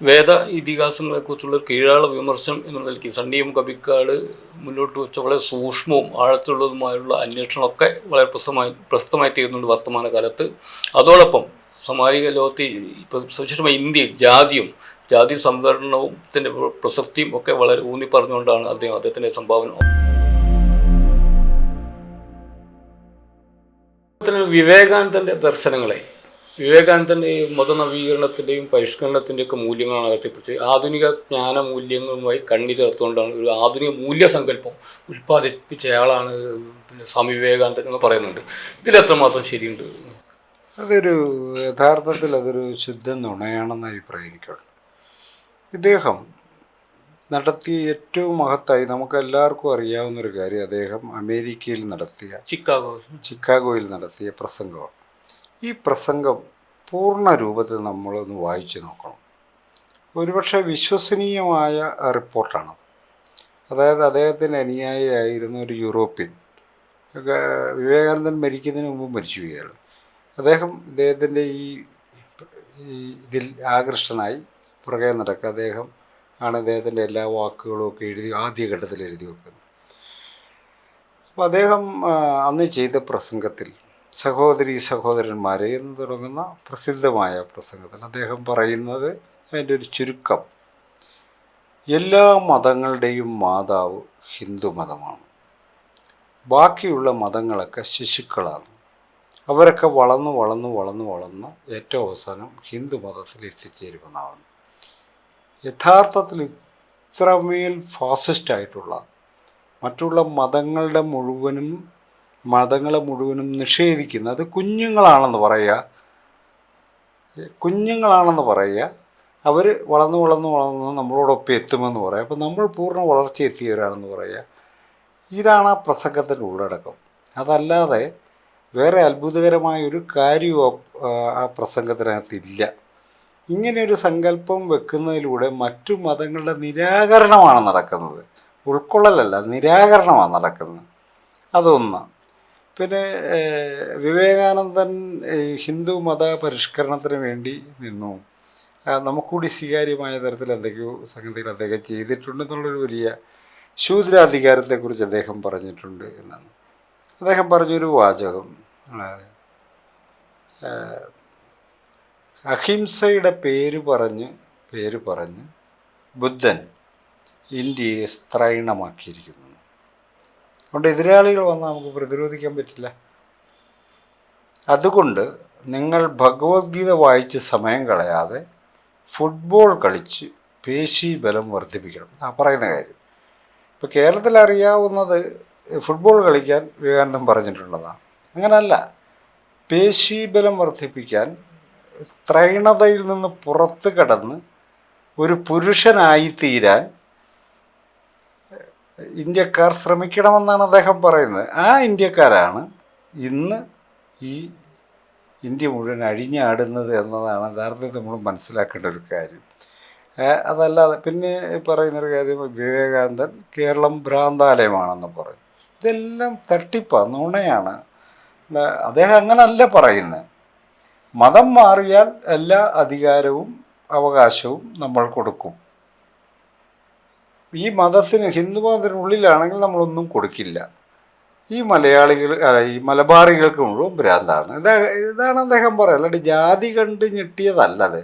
വേദ ഇതിഹാസങ്ങളെക്കുറിച്ചുള്ള കീഴാള വിമർശനം എന്ന നിലയ്ക്ക് സണ്ണിയും കവിക്കാട് മുന്നോട്ട് വെച്ച വളരെ സൂക്ഷ്മവും ആഴത്തുള്ളതുമായുള്ള അന്വേഷണമൊക്കെ വളരെ പ്രസമായി പ്രസക്തമായി തീരുന്നുണ്ട് വർത്തമാനകാലത്ത്. അതോടൊപ്പം സാമാജിക ലോകത്ത് സവിശേഷമായി ഇന്ത്യയിൽ ജാതിയും ജാതി സംവരണത്തിന്റെ പ്രസക്തിയും ഒക്കെ വളരെ ഊന്നി പറഞ്ഞുകൊണ്ടാണ് അദ്ദേഹം അദ്ദേഹത്തിന്റെ സംഭാവന. വിവേകാനന്ദന്റെ ദർശനങ്ങളെ വിവേകാനന്ദന്റെ ഈ മതനവീകരണത്തിന്റെയും പരിഷ്കരണത്തിന്റെയൊക്കെ മൂല്യങ്ങളാണ് അകത്തിപ്പിടിച്ച് ആധുനിക ജ്ഞാന മൂല്യങ്ങളുമായി കണ്ണി ചേർത്തുകൊണ്ടാണ് ഒരു ആധുനിക മൂല്യസങ്കല്പം ഉൽപ്പാദിപ്പിച്ചയാളാണ് പിന്നെ സ്വാമി വിവേകാനന്ദൻ എന്ന് പറയുന്നുണ്ട്. ഇതിലെത്രമാത്രം ശരിയുണ്ട്? അതൊരു യഥാർത്ഥത്തിൽ അതൊരു ശുദ്ധ നുണയാണെന്ന് അഭിപ്രായം എനിക്കുള്ളു ഇദ്ദേഹം നടത്തിയ ഏറ്റവും മഹത്തായി നമുക്ക് എല്ലാവർക്കും അറിയാവുന്നൊരു കാര്യം അദ്ദേഹം അമേരിക്കയിൽ നടത്തിയ ചിക്കാഗോ ചിക്കാഗോയിൽ നടത്തിയ പ്രസംഗമാണ്. ഈ പ്രസംഗം പൂർണ രൂപത്തിൽ നമ്മളൊന്ന് വായിച്ചു നോക്കണം. ഒരുപക്ഷെ വിശ്വസനീയമായ റിപ്പോർട്ടാണത് അതായത് അദ്ദേഹത്തിന്റെ അനുയായിയായിരുന്ന ഒരു യൂറോപ്യൻ വിവേകാനന്ദൻ മരിക്കുന്നതിന് മുമ്പ് മരിച്ചു ഇയാൾ അദ്ദേഹം ഇദ്ദേഹത്തിന്റെ ഈ ഇതിൽ ആകൃഷ്ടനായി പുറകെ നടക്കുക. അദ്ദേഹം ആണ് അദ്ദേഹത്തിന്റെ എല്ലാ വാക്കുകളും ഒക്കെ എഴുതി ആദ്യഘട്ടത്തിൽ എഴുതി വെക്കുന്നത്. അപ്പോൾ അദ്ദേഹം അന്ന് ചെയ്ത പ്രസംഗത്തിൽ സഹോദരി സഹോദരന്മാരെ എന്ന് തുടങ്ങുന്ന പ്രസിദ്ധമായ പ്രസംഗത്തിൽ അദ്ദേഹം പറയുന്നത് അതിന്റെ ഒരു ചുരുക്കം. എല്ലാ മതങ്ങളുടെയും മാതാവ് ഹിന്ദു മതമാണ്. ബാക്കിയുള്ള മതങ്ങളൊക്കെ ശിശുക്കളാണ്. അവരൊക്കെ വളർന്ന് വളർന്ന് വളർന്ന് വളർന്ന് ഏറ്റവും അവസാനം ഹിന്ദു മതത്തിൽ എത്തിച്ചേരുമെന്നാണ്. യഥാർത്ഥത്തിൽ ഇത്രമേൽ ഫാസിസ്റ്റായിട്ടുള്ള മറ്റുള്ള മതങ്ങളുടെ മുഴുവനും മതങ്ങളെ മുഴുവനും നിഷേധിക്കുന്ന അത് കുഞ്ഞുങ്ങളാണെന്ന് പറയുക. കുഞ്ഞുങ്ങളാണെന്ന് പറയുക. അവർ വളർന്ന് വളർന്ന് വളർന്ന് നമ്മളോടൊപ്പം എത്തുമെന്ന് പറയാം അപ്പോൾ നമ്മൾ പൂർണ വളർച്ച എത്തിയവരാണെന്ന് പറയുക. ഇതാണ് ആ പ്രസംഗത്തിന്റെ ഉള്ളടക്കം. അതല്ലാതെ വേറെ അത്ഭുതകരമായ ഒരു കാര്യവും ആ- പ്രസംഗത്തിനകത്തില്ല ഇങ്ങനെയൊരു സങ്കല്പം വെക്കുന്നതിലൂടെ മറ്റു മതങ്ങളുടെ നിരാകരണമാണ് നടക്കുന്നത്. ഉൾക്കൊള്ളലല്ല നിരാകരണമാണ് നടക്കുന്നത്. അതൊന്ന്. പിന്നെ വിവേകാനന്ദൻ ഹിന്ദു മത പരിഷ്കരണത്തിന് വേണ്ടി നിന്നു. നമുക്കുകൂടി സ്വീകാര്യമായ തരത്തിൽ എന്തൊക്കെയോ സംഗതികൾ അദ്ദേഹം ചെയ്തിട്ടുണ്ട് ചെയ്തിട്ടുണ്ടെന്നുള്ളൊരു വലിയ ശൂദ്രാധികാരത്തെക്കുറിച്ച് അദ്ദേഹം പറഞ്ഞിട്ടുണ്ട് എന്നാണ്. അദ്ദേഹം പറഞ്ഞൊരു വാചകം അഹിംസയുടെ പേര് പറഞ്ഞ് പേര് പറഞ്ഞ് ബുദ്ധൻ ഇന്ത്യയെ സ്ത്രൈണമാക്കിയിരിക്കുന്നു. അതുകൊണ്ട് എതിരാളികൾ വന്നാൽ നമുക്ക് പ്രതിരോധിക്കാൻ പറ്റില്ല. അതുകൊണ്ട് നിങ്ങൾ ഭഗവത്ഗീത വായിച്ച് സമയം കളയാതെ ഫുട്ബോൾ കളിച്ച് പേശി ബലം വർദ്ധിപ്പിക്കണം. ആ പറയുന്ന കാര്യം. ഇപ്പോൾ കേരളത്തിൽ അറിയാവുന്നത് ഫുട്ബോൾ കളിക്കാൻ വിവേകാനന്ദൻ പറഞ്ഞിട്ടുള്ളതാണ് അങ്ങനല്ല. പേശി ബലം വർദ്ധിപ്പിക്കാൻ ത്രൈണതയിൽ നിന്ന് പുറത്ത് കടന്ന് ഒരു പുരുഷനായി തീരാൻ ഇന്ത്യക്കാർ ശ്രമിക്കണമെന്നാണ് അദ്ദേഹം പറയുന്നത്. ആ ഇന്ത്യക്കാരാണ് ഇന്ന് ഈ ഇന്ത്യ മുഴുവൻ അഴിഞ്ഞാടുന്നത് എന്നതാണ് യഥാർത്ഥത്തിൽ നമ്മൾ മനസ്സിലാക്കേണ്ട ഒരു കാര്യം. അതല്ലാതെ പിന്നെ പറയുന്നൊരു കാര്യം വിവേകാനന്ദൻ കേരളം ഭ്രാന്താലയമാണെന്ന് പറയും. ഇതെല്ലാം തട്ടിപ്പാണ് നുണയാണ്. അദ്ദേഹം അങ്ങനല്ല പറയുന്നത്. മതം മാറിയാൽ എല്ലാ അധികാരവും അവകാശവും നമ്മൾ കൊടുക്കും. ഈ മതത്തിന് ഹിന്ദു മതത്തിനുള്ളിലാണെങ്കിൽ നമ്മളൊന്നും കൊടുക്കില്ല. ഈ മലയാളികൾ ഈ മലബാറികൾക്ക് മുഴുവൻ ഭ്രാന്താണ്. ഇതാ ഇതാണ് അദ്ദേഹം പറയുക അല്ലാണ്ട് ജാതി കണ്ട് ഞെട്ടിയതല്ലത്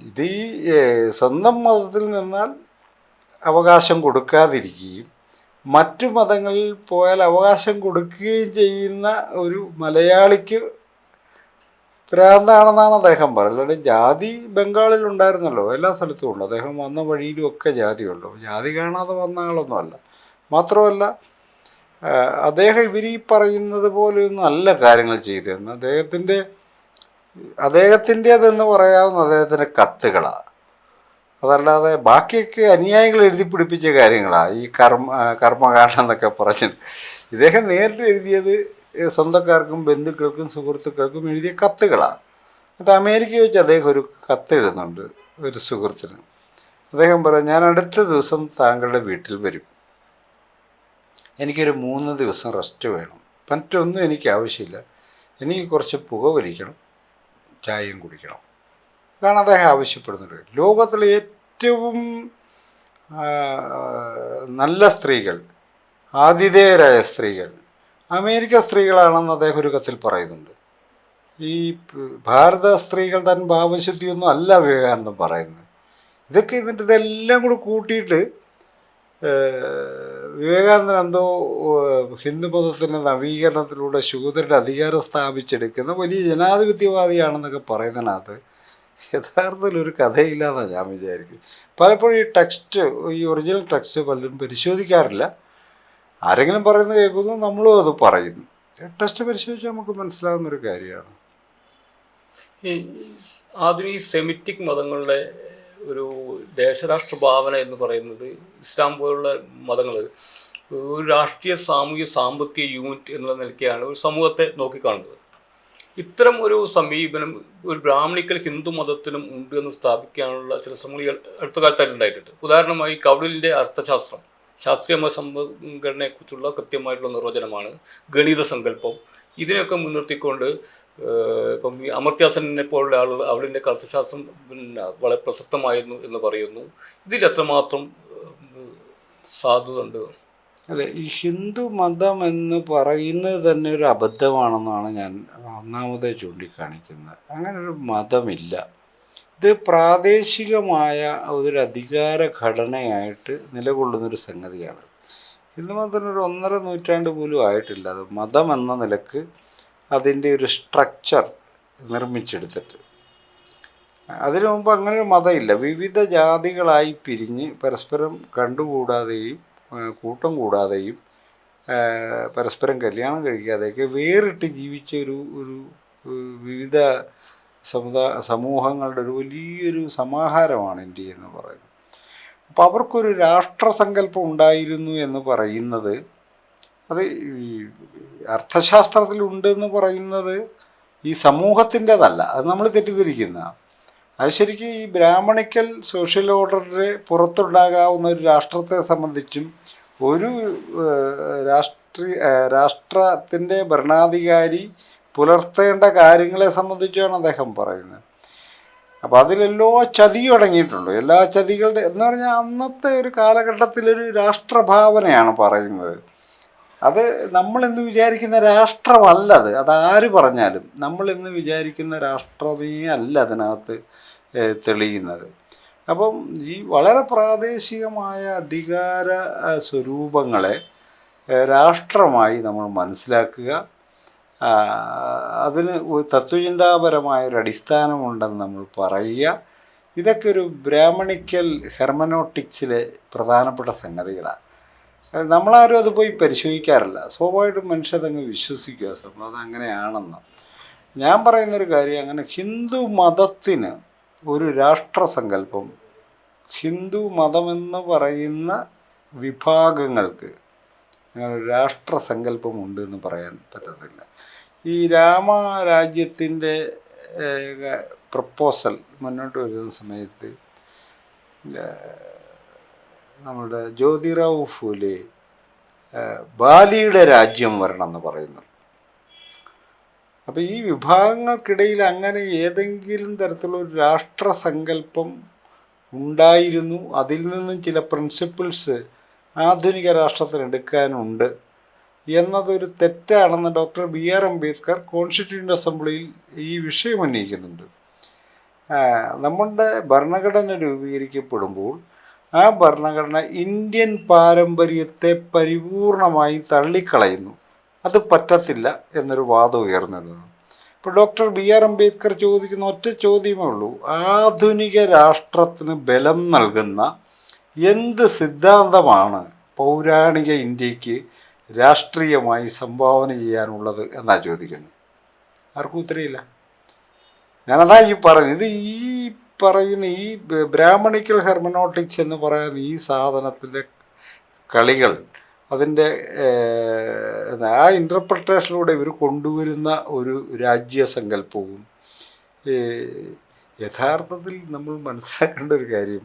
ഇത് ഈ സ്വന്തം മതത്തിൽ നിന്നാൽ അവകാശം കൊടുക്കാതിരിക്കുകയും മറ്റു മതങ്ങളിൽ പോയാൽ അവകാശം കൊടുക്കുകയും ചെയ്യുന്ന ഒരു മലയാളിക്ക് ഭ്രാന്താണെന്നാണ് അദ്ദേഹം പറയുന്നത് അല്ലെങ്കിൽ ജാതി ബംഗാളിൽ ഉണ്ടായിരുന്നല്ലോ എല്ലാ സ്ഥലത്തും ഉണ്ട്. അദ്ദേഹം വന്ന വഴിയിലും ഒക്കെ ജാതിയുള്ളു ജാതി കാണാതെ വന്ന ആളൊന്നുമല്ല മാത്രമല്ല അദ്ദേഹം ഇവർ ഈ പറയുന്നത് പോലെയൊന്നും അല്ല കാര്യങ്ങൾ ചെയ്തിരുന്നത് അദ്ദേഹത്തിന്റെ അദ്ദേഹത്തിന്റേതെന്ന് പറയാവുന്ന അദ്ദേഹത്തിന്റെ കത്തുകളാണ് അതല്ലാതെ ബാക്കിയൊക്കെ അനുയായികൾ എഴുതി പിടിപ്പിച്ച കാര്യങ്ങളാണ് ഈ കർമ്മ കർമ്മകാണ്ഡം എന്നൊക്കെ പറഞ്ഞിട്ട്. ഇദ്ദേഹം നേരിട്ട് എഴുതിയത് സ്വന്തക്കാർക്കും ബന്ധുക്കൾക്കും സുഹൃത്തുക്കൾക്കും എഴുതിയ കത്തുകളാണ്. അത് അമേരിക്കയിൽ വെച്ച് അദ്ദേഹം ഒരു കത്ത് എഴുതുന്നുണ്ട് ഒരു സുഹൃത്തിന്. അദ്ദേഹം പറയും ഞാൻ അടുത്ത ദിവസം താങ്കളുടെ വീട്ടിൽ വരും. എനിക്കൊരു മൂന്ന് ദിവസം റെസ്റ്റ് വേണം. മറ്റൊന്നും എനിക്ക് ആവശ്യമില്ല. എനിക്ക് കുറച്ച് പുക വലിക്കണം ചായയും കുടിക്കണം. ഇതാണ് അദ്ദേഹം ആവശ്യപ്പെടുന്നത്. ലോകത്തിലെ ഏറ്റവും നല്ല സ്ത്രീകൾ ആതിഥേയരായ സ്ത്രീകൾ അമേരിക്ക സ്ത്രീകളാണെന്ന് അദ്ദേഹം ഒരു കത്തിൽ പറയുന്നുണ്ട്. ഈ ഭാരത സ്ത്രീകൾ തൻ ഭാവശുദ്ധിയൊന്നും അല്ല വിവേകാനന്ദൻ പറയുന്നത്. ഇതൊക്കെ ഇതിന്റെ ഇതെല്ലാം കൂടി കൂട്ടിയിട്ട് വിവേകാനന്ദൻ എന്തോ ഹിന്ദു ഹിന്ദുമതത്തിന്റെ നവീകരണത്തിലൂടെ ശൂദ്രരുടെ അധികാരം സ്ഥാപിച്ചെടുക്കുന്ന വലിയ ജനാധിപത്യവാദിയാണെന്നൊക്കെ പറയുന്നതിനകത്ത് യഥാർത്ഥത്തിൽ ഒരു കഥയില്ലാന്നാണ് ഞാൻ വിചാരിക്കുന്നത്. പലപ്പോഴും ഈ ടെക്സ്റ്റ് ഈ ഒറിജിനൽ ടെക്സ്റ്റ് പലരും പരിശോധിക്കാറില്ല. ആരെങ്കിലും പറയുന്നത് കേൾക്കുന്നു നമ്മളും അത് പറയുന്നു. ടെസ്റ്റ് പരിശോധിച്ചാൽ നമുക്ക് മനസ്സിലാകുന്ന ഒരു കാര്യമാണ്. ഈ ആധുനിക സെമിറ്റിക് മതങ്ങളുടെ ഒരു ദേശരാഷ്ട്ര ഭാവന എന്ന് പറയുന്നത് ഇസ്ലാം പോലുള്ള മതങ്ങൾ ഒരു രാഷ്ട്രീയ സാമൂഹ്യ സാമ്പത്തിക യൂണിറ്റ് എന്നുള്ള നിലയ്ക്കാണ് ഒരു സമൂഹത്തെ നോക്കിക്കാണുന്നത്. ഇത്തരം ഒരു സമീപനം ഒരു ബ്രാഹ്മണിക്കൽ ഹിന്ദു മതത്തിലും ഉണ്ട് എന്ന് സ്ഥാപിക്കാനുള്ള ചില ശ്രമങ്ങൾ ഈ അടുത്ത കാലത്തായിട്ട് ഉണ്ടായിട്ടുണ്ട്. ഉദാഹരണമായി കവിളിന്റെ അർത്ഥശാസ്ത്രം. ശാസ്ത്രീയമായ സംഘടനയെക്കുറിച്ചുള്ള കൃത്യമായിട്ടുള്ള നിർവചനമാണ് ഗണിത സങ്കല്പം. ഇതിനെയൊക്കെ മുൻനിർത്തിക്കൊണ്ട് ഇപ്പം അമർത്യാസനെ പോലുള്ള ആളുകൾ അവളിന്റെ കർത്തശാസ്ത്രം പിന്നെ വളരെ പ്രസക്തമായിരുന്നു എന്ന് പറയുന്നു. ഇതിൽ എത്രമാത്രം ഏഹ്, സാധുത ഉണ്ട് അതെ ഈ ഹിന്ദു മതം എന്ന് പറയുന്നത് തന്നെ ഒരു അബദ്ധമാണെന്നാണ് ഞാൻ ഒന്നാമതേ ചൂണ്ടിക്കാണിക്കുന്നത്. അങ്ങനെ ഒരു മതമില്ല. ഇത് പ്രാദേശികമായ ഒരു അധികാര ഘടനയായിട്ട് നിലകൊള്ളുന്നൊരു സംഗതിയാണ്. ഇന്ന് മാത്രം ഒരു ഒന്നര നൂറ്റാണ്ട് പോലും ആയിട്ടില്ല. അത് മതം എന്ന നിലയ്ക്ക് അതിന്റെ ഒരു സ്ട്രക്ചർ നിർമ്മിച്ചെടുത്തിട്ട്. അതിനു മുമ്പ് അങ്ങനെ ഒരു മതമില്ല. വിവിധ ജാതികളായി പിരിഞ്ഞ് പരസ്പരം കണ്ടുകൂടാതെയും കൂട്ടം കൂടാതെയും പരസ്പരം കല്യാണം കഴിക്കാതെയൊക്കെ വേറിട്ട് ജീവിച്ച ഒരു ഒരു ഒരു വിവിധ സമുദായ സമൂഹങ്ങളുടെ ഒരു വലിയൊരു സമാഹാരമാണ് ഇന്ത്യ എന്ന് പറയുന്നത്. അപ്പോൾ അവർക്കൊരു രാഷ്ട്രസങ്കല്പം ഉണ്ടായിരുന്നു എന്ന് പറയുന്നത് അത് ഈ അർത്ഥശാസ്ത്രത്തിലുണ്ട് എന്ന് പറയുന്നത് ഈ സമൂഹത്തിന്റെതല്ല. അത് നമ്മൾ തെറ്റിദ്ധരിക്കുന്ന അത് ശരിക്കും ഈ ബ്രാഹ്മണിക്കൽ സോഷ്യൽ ഓർഡറിന്റെ പുറത്തുണ്ടാകാവുന്ന ഒരു രാഷ്ട്രത്തെ സംബന്ധിച്ചും ഒരു രാഷ്ട്രീയ രാഷ്ട്രത്തിന്റെ ഭരണാധികാരി പുലർത്തേണ്ട കാര്യങ്ങളെ സംബന്ധിച്ചാണ് അദ്ദേഹം പറയുന്നത്. അപ്പോൾ അതിലെല്ലോ ചതിയും അടങ്ങിയിട്ടുണ്ട്. എല്ലാ ചതികളുടെ എന്ന് പറഞ്ഞാൽ അന്നത്തെ ഒരു കാലഘട്ടത്തിലൊരു രാഷ്ട്രഭാവനയാണ് പറയുന്നത്. അത് നമ്മളിന്ന് വിചാരിക്കുന്ന രാഷ്ട്രമല്ലത് അതാര് പറഞ്ഞാലും നമ്മളിന്ന് വിചാരിക്കുന്ന രാഷ്ട്രമേ അല്ല അതിനകത്ത് തെളിയുന്നത്. അപ്പം ഈ വളരെ പ്രാദേശികമായ അധികാര സ്വരൂപങ്ങളെ രാഷ്ട്രമായി നമ്മൾ മനസ്സിലാക്കുക. അതിന് ഒരു തത്വചിന്താപരമായ ഒരു അടിസ്ഥാനമുണ്ടെന്ന് നമ്മൾ പറയുക. ഇതൊക്കെ ഒരു ബ്രാഹ്മണിക്കൽ ഹെർമനോട്ടിക്സിലെ പ്രധാനപ്പെട്ട സംഗതികളാണ്. നമ്മളാരും അത് പോയി പരിശോധിക്കാറില്ല. സ്വാഭാവികമായിട്ടും മനുഷ്യതങ്ങ് വിശ്വസിക്കുക. സംഭവം അത് അങ്ങനെയാണെന്ന്. ഞാൻ പറയുന്നൊരു കാര്യം അങ്ങനെ ഹിന്ദു മതത്തിന് ഒരു രാഷ്ട്രസങ്കല്പം ഹിന്ദു മതമെന്ന് പറയുന്ന വിഭാഗങ്ങൾക്ക് അങ്ങനെ ഒരു രാഷ്ട്രസങ്കല്പം ഉണ്ട് എന്ന് പറയാൻ പറ്റത്തില്ല. ഈ രാമരാജ്യത്തിന്റെ പ്രപ്പോസൽ മുന്നോട്ട് വരുന്ന സമയത്ത് നമ്മുടെ ജ്യോതിറാവു ഫൂലെ ബാലിയുടെ രാജ്യം വരണം എന്ന് പറയുന്നു. അപ്പോൾ ഈ വിഭാഗങ്ങൾക്കിടയിൽ അങ്ങനെ ഏതെങ്കിലും തരത്തിലുള്ള ഒരു രാഷ്ട്രസങ്കല്പം ഉണ്ടായിരുന്നു. അതിൽ നിന്നും ചില പ്രിൻസിപ്പിൾസ് ആധുനിക രാഷ്ട്രത്തിന് എടുക്കാനുണ്ട്. എന്നതൊരു തെറ്റാണെന്ന് doctor B R Ambedkar constituent അസംബ്ലിയിൽ ഈ വിഷയം ഉന്നയിക്കുന്നുണ്ട്. നമ്മുടെ ഭരണഘടന രൂപീകരിക്കപ്പെടുമ്പോൾ ആ ഭരണഘടന ഇന്ത്യൻ പാരമ്പര്യത്തെ പരിപൂർണമായി തള്ളിക്കളയുന്നു. അത് പറ്റത്തില്ല എന്നൊരു വാദം ഉയർന്നിരുന്നു. ഇപ്പോൾ ഡോക്ടർ ബി ആർ അംബേദ്കർ ചോദിക്കുന്ന ഒറ്റ ചോദ്യമേ ഉള്ളൂ. ആധുനിക രാഷ്ട്രത്തിന് ബലം നൽകുന്ന എന്ത് സിദ്ധാന്തമാണ് പൗരാണിക ഇന്ത്യയ്ക്ക് രാഷ്ട്രീയമായി സംഭാവന ചെയ്യാനുള്ളത് എന്നാ ചോദിക്കുന്നു. ആർക്കും ഉത്തരയില്ല ഞാനതാ ഈ ഇത് ഈ പറയുന്ന ഈ ബ്രാഹ്മണിക്കൽ ഹെർമനോട്ടിക്സ് എന്ന് പറയുന്ന ഈ സാധനത്തിന്റെ കളികൾ അതിന്റെ ആ ഇന്റർപ്രിട്ടേഷനിലൂടെ ഇവർ കൊണ്ടുവരുന്ന ഒരു രാജ്യസങ്കല്പവും യഥാർത്ഥത്തിൽ നമ്മൾ മനസ്സിലാക്കേണ്ട ഒരു കാര്യം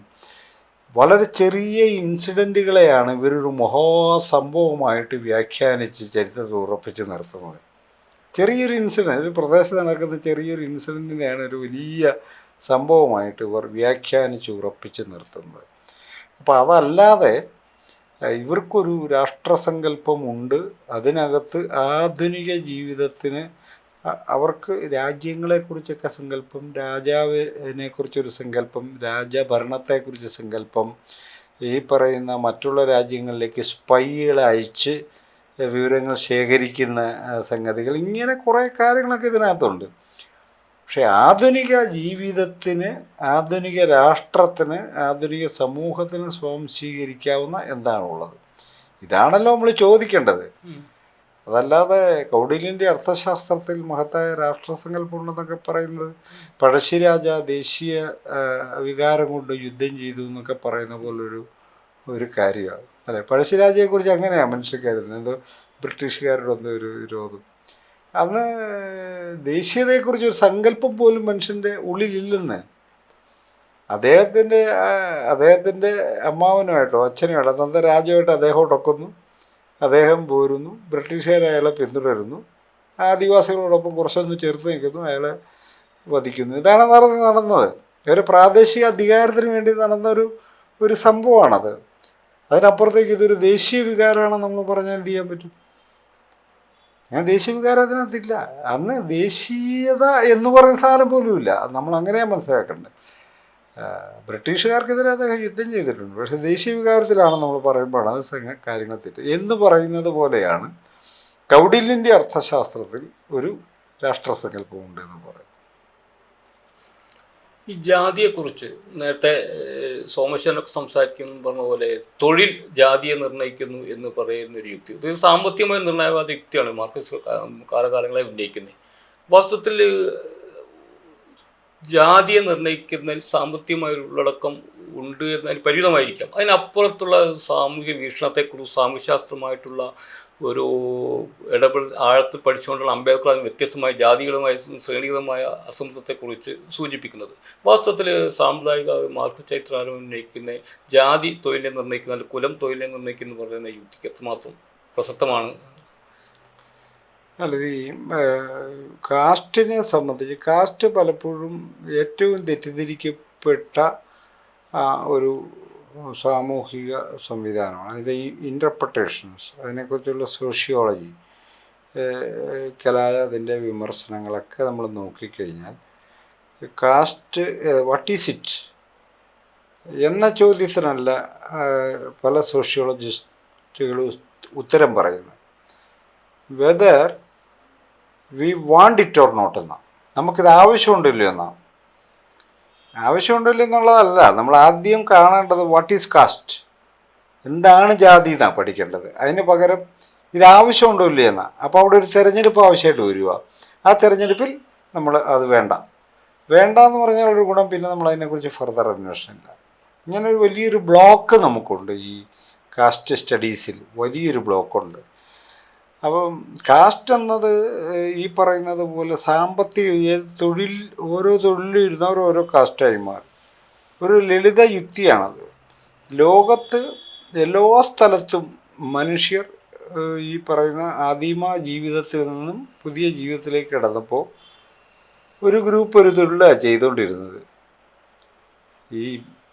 വളരെ ചെറിയ ഇൻസിഡന്റുകളെയാണ് ഇവരൊരു മഹാസംഭവമായിട്ട് വ്യാഖ്യാനിച്ച് ചരിത്രത്തിൽ ഉറപ്പിച്ച് നിർത്തുന്നത് ചെറിയൊരു ഇൻസിഡന്റ് ഒരു പ്രദേശത്ത് നടക്കുന്ന ചെറിയൊരു ഇൻസിഡന്റിനെയാണ് ഒരു വലിയ സംഭവമായിട്ട് ഇവർ വ്യാഖ്യാനിച്ച് ഉറപ്പിച്ച് നിർത്തുന്നത്. അപ്പോൾ അതല്ലാതെ ഇവർക്കൊരു രാഷ്ട്രസങ്കല്പമുണ്ട്. അതിനകത്ത് ആധുനിക ജീവിതത്തിന് അവർക്ക് രാജ്യങ്ങളെക്കുറിച്ചൊക്കെ സങ്കല്പം രാജാവിനെ കുറിച്ചൊരു സങ്കല്പം രാജഭരണത്തെക്കുറിച്ച് സങ്കല്പം ഈ പറയുന്ന മറ്റുള്ള രാജ്യങ്ങളിലേക്ക് സ്പൈകളെ അയച്ച് വിവരങ്ങൾ ശേഖരിക്കുന്ന സംഗതികൾ ഇങ്ങനെ കുറേ കാര്യങ്ങളൊക്കെ ഇതിനകത്തുണ്ട്. പക്ഷേ ആധുനിക ജീവിതത്തിന് ആധുനിക രാഷ്ട്രത്തിന് ആധുനിക സമൂഹത്തിന് സ്വാംശീകരിക്കാവുന്ന എന്താണുള്ളത്? ഇതാണല്ലോ നമ്മൾ ചോദിക്കേണ്ടത്. അതല്ലാതെ കൗടില്യന്റെ അർത്ഥശാസ്ത്രത്തിൽ മഹത്തായ രാഷ്ട്രസങ്കല്പമുണ്ടെന്നൊക്കെ പറയുന്നത് പഴശ്ശിരാജ ദേശീയ വികാരം കൊണ്ട് യുദ്ധം ചെയ്തു എന്നൊക്കെ പറയുന്ന പോലൊരു ഒരു കാര്യമാണ്. അല്ലെ? പഴശ്ശിരാജയെക്കുറിച്ച് അങ്ങനെയാണ് മനുഷ്യക്കാരുന്നത് എന്തോ ബ്രിട്ടീഷുകാരുടെ ഒന്നും ഒരു വിരോധം. അന്ന് ദേശീയതയെക്കുറിച്ച് ഒരു സങ്കല്പം പോലും മനുഷ്യന്റെ ഉള്ളിലില്ലെന്ന്. അദ്ദേഹത്തിന്റെ അദ്ദേഹത്തിന്റെ അമ്മാവനുമായിട്ടോ അച്ഛനുമായിട്ടോ അന്നത്തെ രാജ്യമായിട്ട് അദ്ദേഹം ഉടക്കുന്നു അദ്ദേഹം പോരുന്നു. ബ്രിട്ടീഷുകാർ അയാളെ പിന്തുടരുന്നു. ആദിവാസികളോടൊപ്പം കുറച്ചൊന്ന് ചേർത്ത് നിൽക്കുന്നു. അയാളെ വധിക്കുന്നു. ഇതാണ് നടന്ന് നടന്നത്. ഒരു പ്രാദേശിക അധികാരത്തിന് വേണ്ടി നടന്നൊരു ഒരു സംഭവമാണത്. അതിനപ്പുറത്തേക്ക് ഇതൊരു ദേശീയ വികാരമാണെന്ന് നമ്മൾ പറഞ്ഞാൽ എന്ത് ചെയ്യാൻ പറ്റും? ഞാൻ ദേശീയ വികാരം അതിനകത്തില്ല അന്ന് ദേശീയത എന്ന് പറയുന്ന സാധനം പോലുമില്ല. നമ്മൾ അങ്ങനെയാണ് മനസ്സിലാക്കേണ്ടത്. ബ്രിട്ടീഷുകാർക്കെതിരെ അദ്ദേഹം യുദ്ധം ചെയ്തിട്ടുണ്ട്. പക്ഷേ ദേശീയ വികാരത്തിലാണ് നമ്മൾ പറയുമ്പോഴാണ് അത് കാര്യങ്ങൾ തെറ്റ്. എന്ന് പറയുന്നത് പോലെയാണ് കൗടില്യന്റെ അർത്ഥശാസ്ത്രത്തിൽ ഒരു രാഷ്ട്രസങ്കല്പമുണ്ട് എന്ന് പറയും ഈ ജാതിയെക്കുറിച്ച് നേരത്തെ സോമശനൊക്കെ സംസാരിക്കുന്നു പറഞ്ഞ പോലെ തൊഴിൽ ജാതിയെ നിർണയിക്കുന്നു എന്ന് പറയുന്ന ഒരു യുക്തി. ഇത് സാമ്പത്തികമായ നിർണയവാദ യുക്തിയാണ് മാർക്സിസ്റ്റ് കാലകാലങ്ങളെ ഉന്നയിക്കുന്നത്. വാസ്തവത്തിൽ ജാതിയെ നിർണയിക്കുന്നതിൽ സാമ്പത്തികമായ ഒരു ഉള്ളടക്കം ഉണ്ട് എന്നതിന് പരിമിതമായിരിക്കാം. അതിനപ്പുറത്തുള്ള സാമൂഹിക വീക്ഷണത്തെക്കുറിച്ച് സാമൂഹ്യശാസ്ത്രമായിട്ടുള്ള ഒരു ഇടപെടൽ ആഴത്തിൽ പഠിച്ചുകൊണ്ടുള്ള അംബേദ്കർ അതിന് വ്യത്യസ്തമായ ജാതികളുമായ ശ്രേണികളുമായ അസമത്വത്തെക്കുറിച്ച് സൂചിപ്പിക്കുന്നത്. വാസ്തവത്തിൽ സാമുദായിക മാർക്ക് ചൈത്രാരം ഉന്നയിക്കുന്ന ജാതി തൊഴിലിനെ നിർണയിക്കുന്ന അല്ലെങ്കിൽ കുലം തൊഴിലിനെ നിർണയിക്കുന്ന പറയുന്ന യുക്തിക്ക് എത്രമാത്രം പ്രസക്തമാണ് അല്ല ഈ കാസ്റ്റിനെ സംബന്ധിച്ച് കാസ്റ്റ് പലപ്പോഴും ഏറ്റവും തെറ്റിദ്ധരിക്കപ്പെട്ട ഒരു സാമൂഹിക സംവിധാനമാണ്. അതിന്റെ ഇന്റർപ്രട്ടേഷൻസ് അതിനെക്കുറിച്ചുള്ള സോഷ്യോളജി കലായ അതിന്റെ വിമർശനങ്ങളൊക്കെ നമ്മൾ നോക്കിക്കഴിഞ്ഞാൽ കാസ്റ്റ് വാട്ട് ഈസ് ഇറ്റ് എന്ന ചോദ്യത്തിനല്ല പല സോഷ്യോളജിസ്റ്റുകളും ഉത്തരം പറയുന്നത്. Whether we want it or not എന്നാണ് നമുക്കിത് ആവശ്യമുണ്ടല്ലോ എന്നാണ് ആവശ്യമുണ്ടല്ലോ എന്നുള്ളതല്ല. നമ്മൾ ആദ്യം കാണേണ്ടത് വാട്ട് ഈസ് കാസ്റ്റ് എന്താണ് ജാതി എന്നാണ് പഠിക്കേണ്ടത്. അതിന് പകരം ഇത് ആവശ്യമുണ്ടോ ഇല്ലേ എന്നാണ് അപ്പോൾ അവിടെ ഒരു തിരഞ്ഞെടുപ്പ് ആവശ്യമായിട്ട് വരിക. ആ തിരഞ്ഞെടുപ്പിൽ നമ്മൾ അത് വേണ്ട. വേണ്ട എന്ന് പറഞ്ഞാൽ ഒരു ഗുണം പിന്നെ നമ്മൾ അതിനെക്കുറിച്ച് ഫർദർ അന്വേഷണം ഇല്ല. ഇങ്ങനെ ഒരു വലിയൊരു ബ്ലോക്ക് നമുക്കുണ്ട് ഈ കാസ്റ്റ് സ്റ്റഡീസിൽ വലിയൊരു ബ്ലോക്കുണ്ട് അപ്പം കാസ്റ്റ് എന്നത് ഈ പറയുന്നത് പോലെ സാമ്പത്തിക ഏത് തൊഴിൽ ഓരോ തൊഴിലിൽ ഇരുന്നവർ ഓരോ കാസ്റ്റായി മാറും. ഒരു ലളിത യുക്തിയാണത്. ലോകത്ത് എല്ലാ സ്ഥലത്തും മനുഷ്യർ ഈ പറയുന്ന ആദിമ ജീവിതത്തിൽ നിന്നും പുതിയ ജീവിതത്തിലേക്ക് കടന്നപ്പോൾ ഒരു ഗ്രൂപ്പ് ഒരു തൊഴിലാണ് ചെയ്തുകൊണ്ടിരുന്നത്. ഈ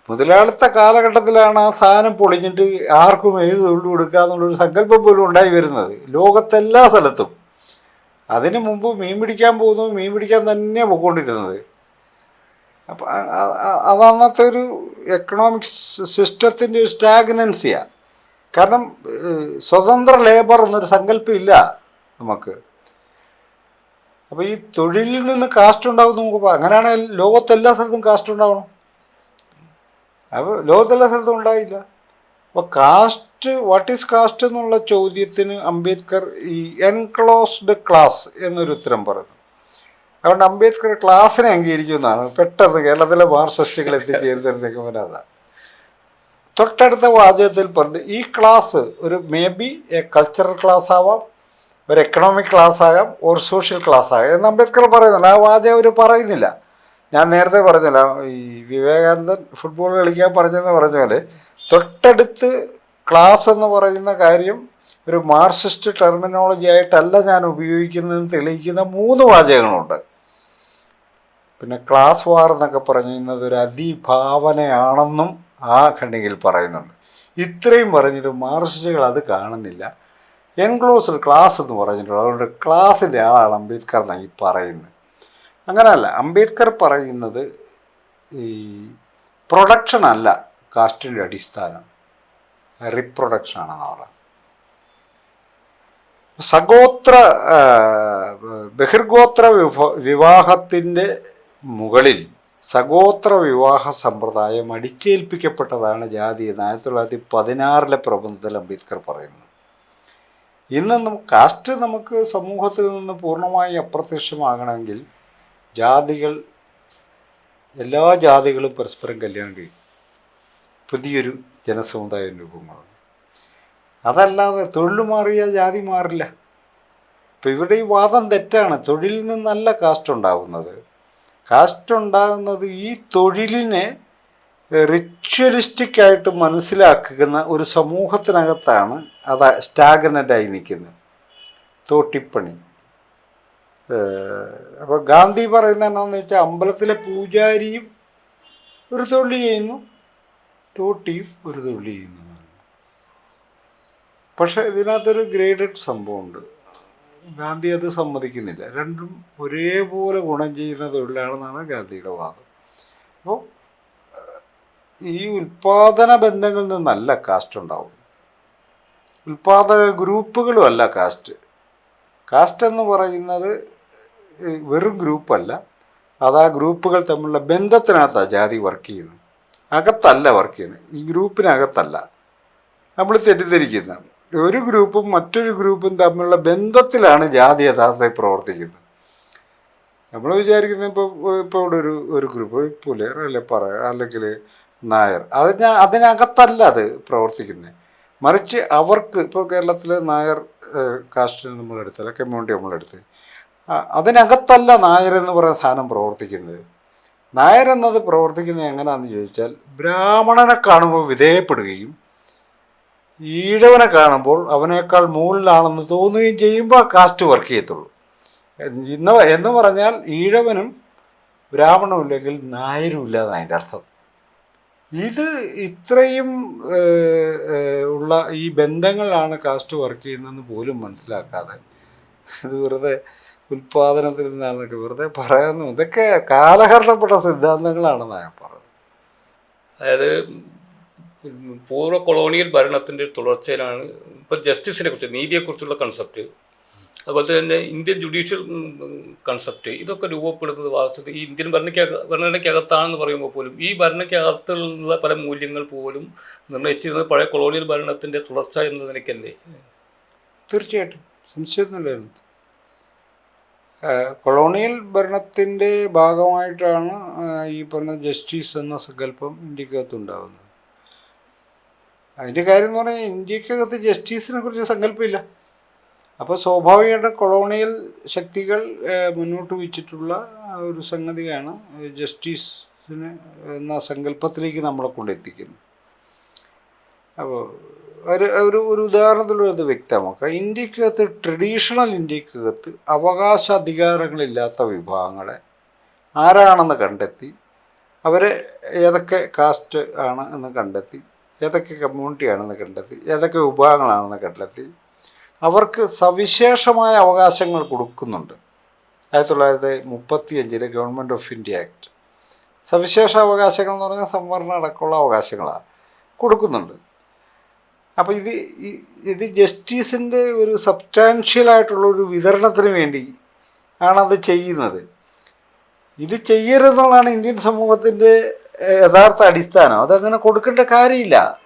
മുതലാളിത്ത കാലഘട്ടത്തിലാണ് ആ സാധനം പൊളിഞ്ഞിട്ട് ആർക്കും ഏത് തൊഴിൽ കൊടുക്കുക എന്നുള്ളൊരു സങ്കല്പം പോലും ഉണ്ടായി വരുന്നത്. ലോകത്തെല്ലാ സ്ഥലത്തും. അതിനു മുമ്പ് മീൻ പിടിക്കാൻ പോകുന്നു മീൻ പിടിക്കാൻ തന്നെ പോയിക്കൊണ്ടിരുന്നത്. അപ്പം അത് അന്നത്തെ ഒരു എക്കണോമിക് സിസ്റ്റത്തിന്റെ ഒരു സ്റ്റാഗ്നൻസിയാണ് കാരണം സ്വതന്ത്ര ലേബർ എന്നൊരു സങ്കല്പം ഇല്ല നമുക്ക്. അപ്പോൾ ഈ തൊഴിലിൽ നിന്ന് കാസ്റ്റ് ഉണ്ടാകും നമുക്ക് അങ്ങനെയാണെങ്കിൽ ലോകത്തെല്ലാ സ്ഥലത്തും കാസ്റ്റ് ഉണ്ടാവണം. അപ്പോൾ ലോകത്തെല്ലാ സ്ഥലത്തും ഉണ്ടായില്ല. അപ്പോൾ കാസ്റ്റ് വാട്ട് ഈസ് കാസ്റ്റ് എന്നുള്ള ചോദ്യത്തിന് അംബേദ്കർ ഈ എൻക്ലോസ്ഡ് ക്ലാസ് എന്നൊരു ഉത്തരം പറഞ്ഞു അതുകൊണ്ട് അംബേദ്കർ ക്ലാസ്സിനെ അംഗീകരിച്ചു എന്നാണ്. പെട്ടെന്ന് കേരളത്തിലെ മാർസിസ്റ്റുകൾ എത്തിച്ചേരുന്നതിനേക്കുമ്പോൾ അതാണ് തൊട്ടടുത്ത വാചകത്തിൽ പറഞ്ഞു ഈ ക്ലാസ് ഒരു may be a cultural class ആവാം ഒരു എക്കണോമിക് ക്ലാസ് ആകാം ഒരു സോഷ്യൽ ക്ലാസ് ആകാം എന്ന് അംബേദ്കർ പറയുന്നുണ്ട്. ആ വാചകം അവർ പറയുന്നില്ല. ഞാൻ നേരത്തെ പറഞ്ഞല്ലോ ഈ വിവേകാനന്ദൻ ഫുട്ബോൾ കളിക്കാൻ പറഞ്ഞെന്ന് പറഞ്ഞ പോലെ തൊട്ടടുത്ത് ക്ലാസ് എന്ന് പറയുന്ന കാര്യം ഒരു മാർസിസ്റ്റ് ടെർമിനോളജി ആയിട്ടല്ല ഞാൻ ഉപയോഗിക്കുന്നതെന്ന് തെളിയിക്കുന്ന മൂന്ന് വാചകങ്ങളുണ്ട്. പിന്നെ ക്ലാസ് വാർ എന്നൊക്കെ പറയുന്നത് ഒരു അതിഭാവനയാണെന്നും ആ ഖണ്ഡികയിൽ പറയുന്നുണ്ട്. ഇത്രയും പറഞ്ഞിട്ട് മാർസിസ്റ്റുകൾ അത് കാണുന്നില്ല. എൻക്ലോസ്ഡ് ക്ലാസ് എന്ന് പറഞ്ഞിട്ടുള്ളത് അതുകൊണ്ട് ക്ലാസ്സിന്റെ ആളാണ് അംബേദ്കർ എന്നാണ് ഈ പറയുന്നത്. അങ്ങനെയല്ല അംബേദ്കർ പറയുന്നത് ഈ പ്രൊഡക്ഷൻ അല്ല കാസ്റ്റിന്റെ അടിസ്ഥാനം. റിപ്രൊഡക്ഷൻ ആണെന്ന് പറയുന്നത്. സഗോത്ര ബഹിർഗോത്ര വിഭ വിവാഹത്തിന്റെ മുകളിൽ സഗോത്ര വിവാഹ സമ്പ്രദായം അടിച്ചേൽപ്പിക്കപ്പെട്ടതാണ് ജാതി എന്ന് ആയിരത്തി തൊള്ളായിരത്തി പതിനാറിലെ പ്രബന്ധത്തിൽ അംബേദ്കർ പറയുന്നത് ഇന്ന് കാസ്റ്റ് നമുക്ക് സമൂഹത്തിൽ നിന്ന് പൂർണമായി അപ്രത്യക്ഷമാകണമെങ്കിൽ ജാതികൾ എല്ലാ ജാതികളും പരസ്പരം കല്യാണം കഴിയും പുതിയൊരു ജനസമുദായം രൂപമാണ്. അതല്ലാതെ തൊഴിൽ മാറിയ ജാതി മാറില്ല. ഇപ്പം ഇവിടെ ഈ വാദം തെറ്റാണ്. തൊഴിലിൽ നിന്നല്ല കാസ്റ്റ് ഉണ്ടാകുന്നത് കാസ്റ്റ് ഉണ്ടാകുന്നത് ഈ തൊഴിലിനെ റിച്വലിസ്റ്റിക് ആയിട്ട് മനസ്സിലാക്കുന്ന ഒരു സമൂഹത്തിനകത്താണ് അത് സ്റ്റാഗ്നന്റായി നിൽക്കുന്നത്. തോട്ടിപ്പണി. അപ്പോൾ ഗാന്ധി പറയുന്ന എന്താണെന്ന് വെച്ചാൽ അമ്പലത്തിലെ പൂജാരിയും ഒരു തൊഴിൽ ചെയ്യുന്നു തോട്ടിയും ഒരു തൊഴിൽ ചെയ്യുന്നു പക്ഷെ ഇതിനകത്തൊരു ഗ്രേഡഡ് സംഭവമുണ്ട്. ഗാന്ധി അത് സമ്മതിക്കുന്നില്ല. രണ്ടും ഒരേപോലെ ഗുണം ചെയ്യുന്ന തൊഴിലാണെന്നാണ് ഗാന്ധിയുടെ വാദം. അപ്പോൾ ഈ ഉൽപാദന ബന്ധങ്ങളിൽ നിന്നല്ല കാസ്റ്റ് ഉണ്ടാവും ഉൽപാദക ഗ്രൂപ്പുകളും അല്ല കാസ്റ്റ് കാസ്റ്റ് എന്ന് പറയുന്നത് വെറും ഗ്രൂപ്പല്ല. അത് ആ ഗ്രൂപ്പുകൾ തമ്മിലുള്ള ബന്ധത്തിനകത്താണ് ജാതി വർക്ക് ചെയ്യുന്നത്. അകത്തല്ല വർക്ക് ചെയ്യുന്നത്. ഈ ഗ്രൂപ്പിനകത്തല്ല. നമ്മൾ തെറ്റിദ്ധരിക്കുന്ന ഒരു ഗ്രൂപ്പും മറ്റൊരു ഗ്രൂപ്പും തമ്മിലുള്ള ബന്ധത്തിലാണ് ജാതി യഥാർത്ഥത്തിൽ പ്രവർത്തിക്കുന്നത്. നമ്മൾ വിചാരിക്കുന്നത് ഇപ്പോൾ ഇപ്പോൾ ഇവിടെ ഒരു ഒരു ഗ്രൂപ്പ് പുലയർ അല്ലെ പറ അല്ലെങ്കിൽ നായർ. അതിന് അതിനകത്തല്ല അത് പ്രവർത്തിക്കുന്നത്. മറിച്ച് അവർക്ക് ഇപ്പോൾ കേരളത്തിലെ നായർ കാസ്റ്റിനെ നമ്മളെടുത്തല്ല കമ്മ്യൂണിറ്റി നമ്മളെടുത്ത് അതിനകത്തല്ല നായർ എന്ന് പറയുന്ന സാധനം പ്രവർത്തിക്കുന്നത്. നായർ എന്നത് പ്രവർത്തിക്കുന്നത് എങ്ങനെയാണെന്ന് ചോദിച്ചാൽ ബ്രാഹ്മണനെ കാണുമ്പോൾ വിധേയപ്പെടുകയും ഈഴവനെ കാണുമ്പോൾ അവനേക്കാൾ മുകളിലാണെന്ന് തോന്നുകയും ചെയ്യുമ്പോൾ കാസ്റ്റ് വർക്ക് ചെയ്യത്തുള്ളൂ. ഇന്ന് എന്ന് പറഞ്ഞാൽ ഈഴവനും ബ്രാഹ്മണവും ഇല്ലെങ്കിൽ നായരും ഇല്ലാതെ അതിന്റെ അർത്ഥം. ഇത് ഇത്രയും ഉള്ള ഈ ബന്ധങ്ങളാണ് കാസ്റ്റ് വർക്ക് ചെയ്യുന്നതെന്ന് പോലും മനസ്സിലാക്കാതെ ഇത് വെറുതെ ഉൽപാദനത്തിൽ നിന്നാണെന്നൊക്കെ വെറുതെ പറയുന്നു. ഇതൊക്കെ കാലഹരണപ്പെട്ട സിദ്ധാന്തങ്ങളാണ് ഞാൻ പറഞ്ഞത് അതായത് പൂർവ കൊളോണിയൽ ഭരണത്തിന്റെ തുടർച്ചയിലാണ് ഇപ്പോൾ ജസ്റ്റിസിനെ കുറിച്ച് നീതിയെക്കുറിച്ചുള്ള കൺസെപ്റ്റ് അതുപോലെ തന്നെ ഇന്ത്യൻ ജുഡീഷ്യൽ കൺസെപ്റ്റ് ഇതൊക്കെ രൂപപ്പെടുന്നത് വാസ്തവത്തിൽ ഈ ഇന്ത്യൻ ഭരണയ്ക്ക് ഭരണഘടനയ്ക്കകത്താണെന്ന് പറയുമ്പോൾ പോലും ഈ ഭരണയ്ക്കകത്തുള്ള പല മൂല്യങ്ങൾ പോലും നിർണയിച്ചിരുന്നത് പഴയ കൊളോണിയൽ ഭരണത്തിന്റെ തുടർച്ച എന്ന നിലയ്ക്കല്ലേ? തീർച്ചയായിട്ടും. സംശയമൊന്നുമില്ല അതിനകത്ത്. ആ, കൊളോണിയൽ ഭരണത്തിന്റെ ഭാഗമായിട്ടാണ് ഈ പറഞ്ഞ ജസ്റ്റിസ് എന്ന സങ്കല്പം ഇന്ത്യക്കകത്ത് ഉണ്ടാകുന്നത് അതിന്റെ കാര്യം എന്ന് പറഞ്ഞാൽ ഇന്ത്യക്കകത്ത് ജസ്റ്റിസിനെ കുറിച്ച് സങ്കല്പമില്ല. അപ്പോൾ സ്വാഭാവികമായിട്ടും കൊളോണിയൽ ശക്തികൾ മുന്നോട്ട് വെച്ചിട്ടുള്ള ഒരു സംഗതിയാണ് ജസ്റ്റിസിന് എന്ന സങ്കല്പത്തിലേക്ക് നമ്മളെ കൊണ്ടെത്തിക്കുന്നത്. അപ്പോൾ ഒരു ഒരു ഒരു ഉദാഹരണത്തിലൂടെ അത് വ്യക്തമാക്കാം. ഇന്ത്യക്കകത്ത് ട്രഡീഷണൽ ഇന്ത്യക്കകത്ത് അവകാശ അധികാരങ്ങളില്ലാത്ത വിഭാഗങ്ങളെ ആരാണെന്ന് കണ്ടെത്തി അവരെ ഏതൊക്കെ കാസ്റ്റ് ആണ് എന്ന് കണ്ടെത്തി ഏതൊക്കെ കമ്മ്യൂണിറ്റി ആണെന്ന് കണ്ടെത്തി ഏതൊക്കെ വിഭാഗങ്ങളാണെന്ന് കണ്ടെത്തി അവർക്ക് സവിശേഷമായ അവകാശങ്ങൾ കൊടുക്കുന്നുണ്ട്. ആയിരത്തി തൊള്ളായിരത്തി മുപ്പത്തി അഞ്ചിലെ ഗവൺമെന്റ് ഓഫ് ഇന്ത്യ ആക്ട് സവിശേഷ അവകാശങ്ങൾ എന്ന് പറഞ്ഞാൽ സംവരണം അടക്കമുള്ള അവകാശങ്ങളാണ് കൊടുക്കുന്നുണ്ട്. അപ്പോൾ ഇത് ഇത് ജസ്റ്റിസിന്റെ ഒരു സബ്സ്റ്റാൻഷ്യൽ ആയിട്ടുള്ള ഒരു വിതരണത്തിന് വേണ്ടി ആണത് ചെയ്യുന്നത്. ഇത് ചെയ്യരുതെന്നുള്ളതാണ് ഇന്ത്യൻ സമൂഹത്തിന്റെ യഥാർത്ഥ അടിസ്ഥാനം. അതങ്ങനെ കൊടുക്കേണ്ട കാര്യമില്ല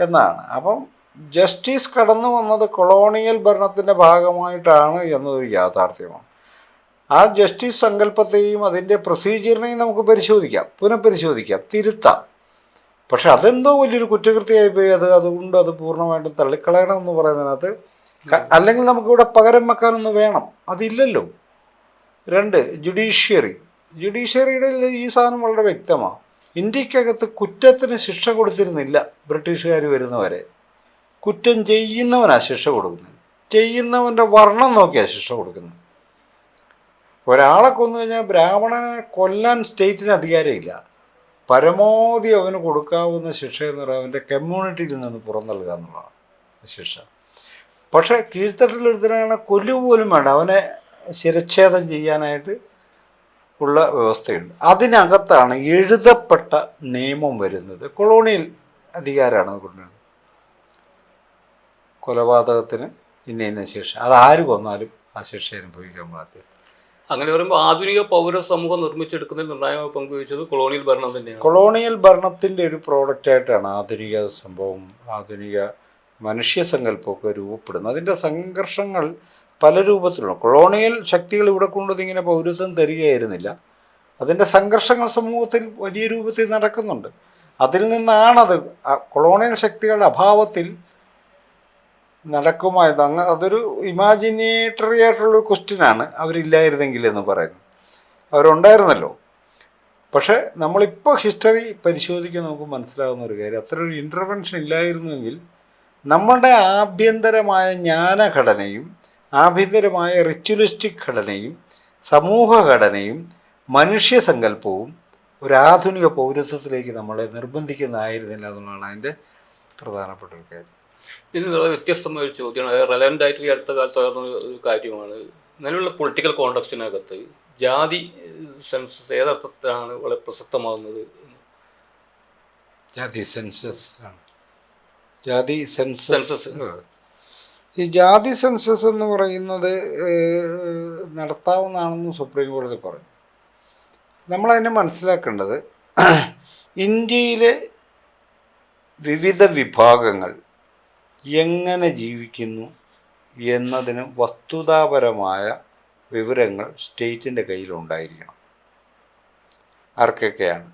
എന്നാണ്. അപ്പം ജസ്റ്റിസ് കടന്നു വന്നത് കൊളോണിയൽ ഭരണത്തിന്റെ ഭാഗമായിട്ടാണ് എന്നതൊരു യാഥാർത്ഥ്യമാണ്. ആ ജസ്റ്റിസ് സങ്കല്പത്തെയും അതിന്റെ പ്രൊസീജിയറിനെയും നമുക്ക് പരിശോധിക്കാം. പുനഃപരിശോധിക്കാം. തിരുത്താം. പക്ഷെ അതെന്തോ വലിയൊരു കുറ്റകൃത്യമായി പോയി. അത് അതുകൊണ്ട് അത് പൂർണമായിട്ടും തള്ളിക്കളയണം എന്ന് പറയുന്നതിനകത്ത് അല്ലെങ്കിൽ നമുക്കിവിടെ പകരം വെക്കാനൊന്ന് വേണം. അതില്ലല്ലോ. രണ്ട് ജുഡീഷ്യറി. ജുഡീഷ്യറിയുടെ ഈ സാധനം വളരെ വ്യക്തമാണ് ഇന്ത്യക്കകത്ത് കുറ്റത്തിന് ശിക്ഷ കൊടുത്തിരുന്നില്ല ബ്രിട്ടീഷുകാർ വരുന്നവരെ. കുറ്റം ചെയ്യുന്നവനാ ശിക്ഷ കൊടുക്കുന്നത്. ചെയ്യുന്നവന്റെ വർണം നോക്കിയാണ് ശിക്ഷ കൊടുക്കുന്നത്. ഒരാളെ കൊന്നു കഴിഞ്ഞാൽ ബ്രാഹ്മണനെ കൊല്ലാൻ സ്റ്റേറ്റിന് അധികാരമില്ല. പരമാവധി അവന് കൊടുക്കാവുന്ന ശിക്ഷ എന്ന് പറയുന്നത് അവന്റെ കമ്മ്യൂണിറ്റിയിൽ നിന്ന് പുറന്തള്ളുക എന്നുള്ളതാണ് ശിക്ഷ. പക്ഷേ കീഴ്ത്തട്ടിലൊരുത്തനാണ് കൊല്ലു പോലും വേണ്ട. അവനെ ശിരച്ഛേദം ചെയ്യാനായിട്ട് ഉള്ള വ്യവസ്ഥയുണ്ട്. അതിനകത്താണ് എഴുതപ്പെട്ട നിയമം വരുന്നത്. കൊളോണിയൽ അധികാരമാണ് കൊണ്ടുവരുന്നത്. കൊലപാതകത്തിന് ഇന്ന ഇന്ന ശിക്ഷ. അത് ആര് കൊന്നാലും ആ ശിക്ഷ അനുഭവിക്കാൻ ബാധ്യത അങ്ങനെ പറയുമ്പോൾ ആധുനിക പൗര സമൂഹം നിർമ്മിച്ചെടുക്കുന്നതിൽ നിർണായക പങ്കുവച്ചത് കൊളോണിയൽ ഭരണം തന്നെയാണ്. കൊളോണിയൽ ഭരണത്തിന്റെ ഒരു പ്രോഡക്റ്റ് ആയിട്ടാണ് ആധുനിക സംഭവം ആധുനിക മനുഷ്യ സങ്കല്പമൊക്കെ രൂപപ്പെടുന്നത്. അതിന്റെ സംഘർഷങ്ങൾ പല രൂപത്തിലുള്ള കൊളോണിയൽ ശക്തികൾ ഇവിടെ കൊണ്ടുവന്ന് ഇങ്ങനെ പൗരത്വം തരികയായിരുന്നില്ല. അതിന്റെ സംഘർഷങ്ങൾ സമൂഹത്തിൽ വലിയ രൂപത്തിൽ നടക്കുന്നുണ്ട്. അതിൽ നിന്നാണത് കൊളോണിയൽ ശക്തികളുടെ അഭാവത്തിൽ നടക്കുമായത് അങ്ങ് അതൊരു ഇമാജിനേറ്ററി ആയിട്ടുള്ളൊരു ക്വസ്റ്റ്യനാണ് അവരില്ലായിരുന്നെങ്കിൽ എന്ന് പറയുന്നു. അവരുണ്ടായിരുന്നല്ലോ. പക്ഷേ നമ്മളിപ്പോൾ ഹിസ്റ്ററി പരിശോധിക്കാൻ നമുക്ക് മനസ്സിലാകുന്ന ഒരു കാര്യം അത്ര ഒരു ഇന്റർവെൻഷൻ ഇല്ലായിരുന്നുവെങ്കിൽ നമ്മളുടെ ആഭ്യന്തരമായ ജ്ഞാനഘടനയും ആഭ്യന്തരമായ റിച്വലിസ്റ്റിക് ഘടനയും സമൂഹഘടനയും മനുഷ്യസങ്കല്പവും ഒരു ആധുനിക പൗരത്വത്തിലേക്ക് നമ്മളെ നിർബന്ധിക്കുന്നതായിരുന്നില്ല എന്നുള്ളതാണ് അതിന്റെ പ്രധാനപ്പെട്ട ഒരു കാര്യം. ഇതിൽ വളരെ വ്യത്യസ്തമായ ഒരു ചോദ്യമാണ്. അത് റെലവന്റ് ആയിട്ട് ഈ അടുത്ത കാലത്ത് ഉയർന്ന ഒരു കാര്യമാണ്. നിലവിലുള്ള പൊളിറ്റിക്കൽ കോണ്ടക്സ്റ്റിനകത്ത് ജാതി സെൻസസ് ഏതർത്ഥത്തിലാണ് വളരെ പ്രസക്തമാകുന്നത്? ജാതി സെൻസസ് ആണ്. ജാതി സെൻസസ്. ഈ ജാതി സെൻസസ് എന്ന് പറയുന്നത് നടത്താവുന്നതാണെന്ന് സുപ്രീം കോടതി പറഞ്ഞു. നമ്മളതിനെ മനസ്സിലാക്കേണ്ടത് ഇന്ത്യയിലെ വിവിധ വിഭാഗങ്ങൾ എങ്ങനെ ജീവിക്കുന്നു എന്നതിന് വസ്തുതാപരമായ വിവരങ്ങൾ സ്റ്റേറ്റിന്റെ കയ്യിലുണ്ടായിരിക്കണം. ആർക്കൊക്കെയാണ്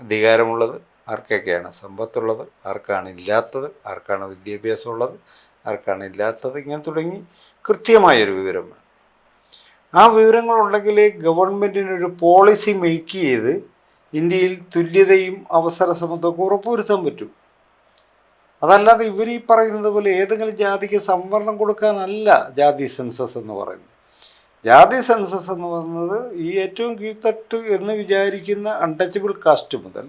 അധികാരമുള്ളത്? ആർക്കൊക്കെയാണ് സമ്പത്തുള്ളത്? ആർക്കാണ് ഇല്ലാത്തത്? ആർക്കാണ് വിദ്യാഭ്യാസമുള്ളത്? ആർക്കാണ് ഇല്ലാത്തത്? ഇങ്ങനെ തുടങ്ങി കൃത്യമായൊരു വിവരം വേണം. ആ വിവരങ്ങളുണ്ടെങ്കിൽ ഗവൺമെന്റിനൊരു പോളിസി മേക്ക് ചെയ്ത് ഇന്ത്യയിൽ തുല്യതയും അവസര സമത്വമൊക്കെ ഉറപ്പുവരുത്താൻ പറ്റും. അതല്ലാതെ ഇവർ ഈ പറയുന്നത് പോലെ ഏതെങ്കിലും ജാതിക്ക് സംവരണം കൊടുക്കാനല്ല ജാതി സെൻസസ് എന്ന് പറയുന്നത്. ജാതി സെൻസസ് എന്ന് പറയുന്നത് ഈ ഏറ്റവും കീഴ്ത്തട്ട് എന്ന് വിചാരിക്കുന്ന അൺടച്ചബിൾ കാസ്റ്റ് മുതൽ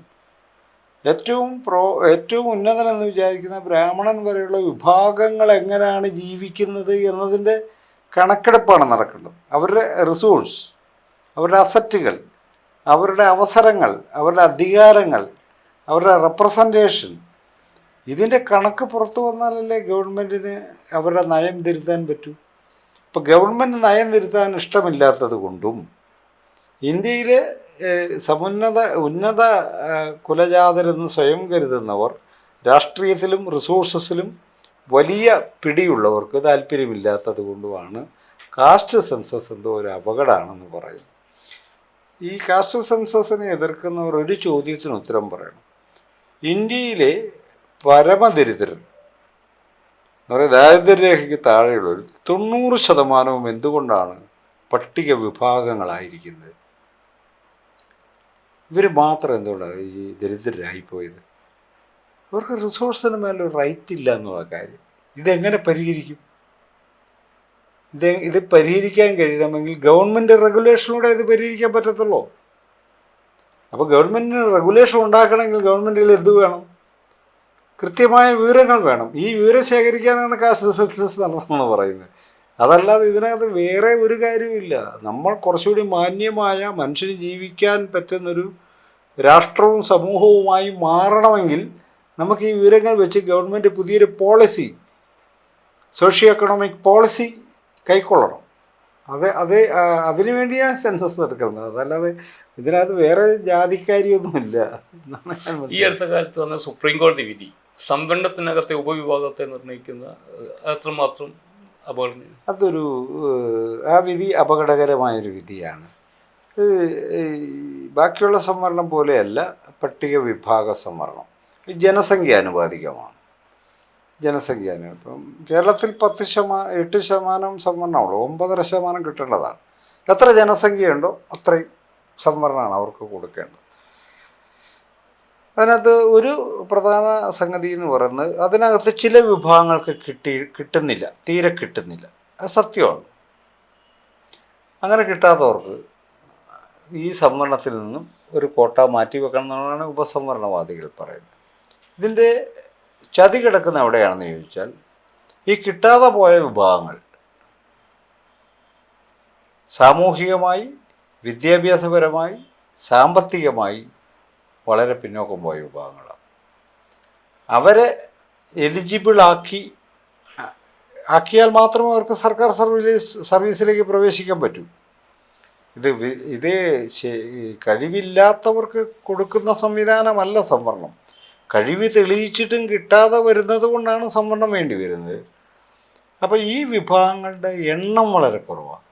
ഏറ്റവും പ്രോ ഏറ്റവും ഉന്നതൻ എന്ന് വിചാരിക്കുന്ന ബ്രാഹ്മണൻ വരെയുള്ള വിഭാഗങ്ങൾ എങ്ങനെയാണ് ജീവിക്കുന്നത് എന്നതിന്റെ കണക്കെടുപ്പാണ് നടക്കേണ്ടത്. അവരുടെ റിസോഴ്സ് അവരുടെ അസറ്റുകൾ അവരുടെ അവസരങ്ങൾ അവരുടെ അധികാരങ്ങൾ അവരുടെ റെപ്രസെന്റേഷൻ ഇതിന്റെ കണക്ക് പുറത്തു വന്നാലല്ലേ ഗവൺമെന്റിന് അവരുടെ നയം തിരുത്താൻ പറ്റൂ? ഇപ്പോൾ ഗവൺമെന്റ് നയം തിരുത്താൻ ഇഷ്ടമില്ലാത്തത് കൊണ്ടും ഇന്ത്യയിൽ സമുന്നത ഉന്നത കുലജാതരെന്ന് സ്വയം കരുതുന്നവർ രാഷ്ട്രീയത്തിലും റിസോഴ്സസിലും വലിയ പിടിയുള്ളവർക്ക് താല്പര്യമില്ലാത്തത് കൊണ്ടുമാണ് കാസ്റ്റ് സെൻസസ് എന്തോ ഒരു അപകടമാണെന്ന് പറയുന്നത്. ഈ കാസ്റ്റ് സെൻസസിനെ എതിർക്കുന്നവർ ഒരു ചോദ്യത്തിന് ഉത്തരം പറയണം. ഇന്ത്യയിലെ പരമദരിദ്രർ എന്ന് പറയുക ദാരിദ്ര്യരേഖയ്ക്ക് താഴെയുള്ളവർ തൊണ്ണൂറ് ശതമാനവും എന്തുകൊണ്ടാണ് പട്ടിക വിഭാഗങ്ങളായിരിക്കുന്നത്? ഇവർ മാത്രം എന്തുകൊണ്ടാണ് ഈ ദരിദ്രരായിപ്പോയത്? അവർക്ക് റിസോഴ്സിന് മേലെ റൈറ്റ് ഇല്ല എന്നുള്ള കാര്യം. ഇതെങ്ങനെ പരിഹരിക്കും? ഇത് ഇത് പരിഹരിക്കാൻ കഴിയണമെങ്കിൽ ഗവൺമെന്റ് റെഗുലേഷനിലൂടെ ഇത് പരിഹരിക്കാൻ പറ്റത്തുള്ളൂ. അപ്പോൾ ഗവൺമെന്റിന് റെഗുലേഷൻ ഉണ്ടാക്കണമെങ്കിൽ ഗവൺമെന്റിൽ എന്ത് വേണം? കൃത്യമായ വിവരങ്ങൾ വേണം. ഈ വിവരം ശേഖരിക്കാനാണ് കാസ്റ്റ് സെൻസസ് നടന്നതെന്ന് പറയുന്നത്. അതല്ലാതെ ഇതിനകത്ത് വേറെ ഒരു കാര്യവുമില്ല നമ്മൾ കുറച്ചുകൂടി മാന്യമായ മനുഷ്യന് ജീവിക്കാൻ പറ്റുന്നൊരു രാഷ്ട്രവും സമൂഹവുമായി മാറണമെങ്കിൽ നമുക്ക് ഈ വിവരങ്ങൾ വെച്ച് ഗവൺമെന്റ് പുതിയൊരു പോളിസി സോഷ്യോ എക്കണോമിക് പോളിസി കൈക്കൊള്ളണം. അത് അത് അതിനു വേണ്ടിയാണ് സെൻസസ് എടുക്കുന്നത് അതല്ലാതെ ഇതിനകത്ത് വേറെ ജാതിക്കാരിയൊന്നുമില്ല. ഈ. അടുത്ത കാലത്ത് വന്ന സുപ്രീം കോടതി വിധി. സംവരണത്തിനകത്തെ ഉപവിഭാഗത്തെ നിർണയിക്കുന്ന അത്രമാത്രം അപകടം അതൊരു ആ വിധി അപകടകരമായൊരു വിധിയാണ്. ബാക്കിയുള്ള സംവരണം പോലെയല്ല പട്ടിക വിഭാഗ സംവരണം. ഇത് ജനസംഖ്യാനുപാതികമാണ് ജനസംഖ്യാനു ഇപ്പം കേരളത്തിൽ പത്ത് ശതമാ എട്ട് ശതമാനം സംവരണമുള്ളൂ. ഒമ്പതര ശതമാനം കിട്ടേണ്ടതാണ്. എത്ര ജനസംഖ്യയുണ്ടോ അത്രയും സംവരണമാണ് അവർക്ക് കൊടുക്കേണ്ടത്. അതിനകത്ത് ഒരു പ്രധാന സംഗതി എന്ന് പറയുന്നത് അതിനകത്ത് ചില വിഭാഗങ്ങൾക്ക് കിട്ടി കിട്ടുന്നില്ല തീരെ കിട്ടുന്നില്ല. അത് സത്യമാണ്. അങ്ങനെ കിട്ടാത്തവർക്ക് ഈ സംവരണത്തിൽ നിന്നും ഒരു കോട്ട മാറ്റി വെക്കണം എന്നുള്ളതാണ് ഉപസംവരണവാദികൾ പറയുന്നത്. ഇതിന്റെ ചതി കിടക്കുന്ന എവിടെയാണെന്ന് ചോദിച്ചാൽ ഈ കിട്ടാതെ പോയ വിഭാഗങ്ങൾ സാമൂഹികമായി വിദ്യാഭ്യാസപരമായി സാമ്പത്തികമായി വളരെ പിന്നോക്കം പോയ വിഭാഗങ്ങളാണ്. അവരെ എലിജിബിളാക്കി ആക്കിയാൽ മാത്രമേ അവർക്ക് സർക്കാർ സർവീസ് സർവീസിലേക്ക് പ്രവേശിക്കാൻ പറ്റൂ. ഇത് ഇത് കഴിവില്ലാത്തവർക്ക് കൊടുക്കുന്ന സംവിധാനമല്ല സംവരണം. കഴിവ് തെളിയിച്ചിട്ടും കിട്ടാതെ വരുന്നത് കൊണ്ടാണ് സംവരണം വേണ്ടി വരുന്നത്. അപ്പോൾ ഈ വിഭാഗങ്ങളുടെ എണ്ണം വളരെ കുറവാണ്.